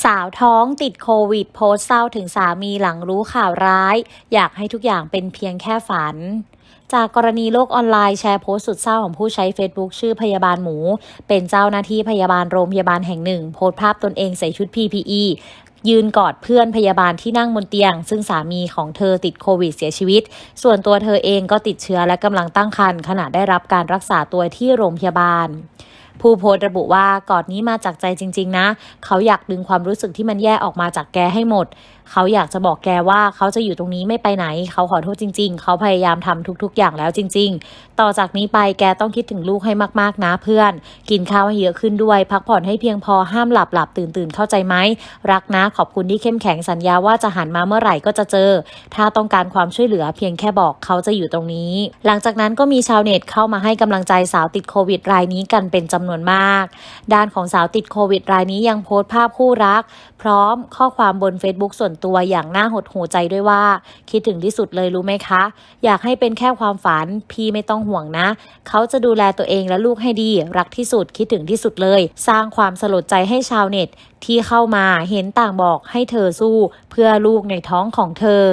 สาวท้องติดโควิด โพสต์เศร้าถึงสามีหลังรู้ข่าวร้าย อยากให้ทุกอย่างเป็นเพียงแค่ฝัน จากกรณีโลกออนไลน์แชร์โพสต์สุดเศร้าของผู้ใช้ Facebook ชื่อพยาบาลหมู เป็นเจ้าหน้าที่พยาบาลโรงพยาบาลแห่งหนึ่ง โพสต์ภาพตนเองใส่ชุด PPE ยืนกอดเพื่อนพยาบาลที่นั่งบนเตียง ซึ่งสามีของเธอติดโควิดเสียชีวิต ส่วนตัวเธอเองก็ติดเชื้อและกำลังตั้งครรภ์ขณะได้รับการรักษาตัวที่โรงพยาบาล ผู้โพสต์ระบุว่ากอดนี้มาจากใจจริง ๆ นะ เขาอยากดึงความรู้สึกที่มันแย่ออกมาจากแกให้หมด เขาอยากจะบอกแกว่าเขาจะอยู่ตรงนี้ไม่ไปไหน เขาขอโทษจริง ๆ เขาพยายามทำทุก ๆ อย่างแล้วจริง ๆ ต่อจากนี้ไปแกต้องคิดถึงลูกให้มากๆนะเพื่อน กินข้าวให้เยอะขึ้นด้วย พักผ่อนให้เพียงพอห้ามหลับหลับตื่นตื่นเข้าใจไหมรักนะขอบคุณที่เข้มแข็งสัญญาว่าจะหันมาเมื่อไหร่ก็จะเจอ ถ้าต้องการความช่วยเหลือเพียงแค่บอกเขาจะอยู่ตรงนี้ หลังจากนั้นก็มีชาวเน็ตเข้ามาให้กำลังใจสาวติดโควิดรายนี้กันเป็นจำนวนมาก ด้านของสาวติดโควิดรายนี้ยังโพสต์ภาพคู่รัก พร้อมข้อความบน Facebook ส่วนตัวอย่างน่าหดหูใจด้วยว่า คิดถึงที่สุดเลยรู้ไหมคะ อยากให้เป็นแค่ความฝัน พี่ไม่ต้องห่วงนะ เขาจะดูแลตัวเองและลูกให้ดี รักที่สุดคิดถึงที่สุดเลย สร้างความสลดใจให้ชาวเน็ต ที่เข้ามาเห็นต่างบอกให้เธอสู้ เพื่อลูกในท้องของเธอ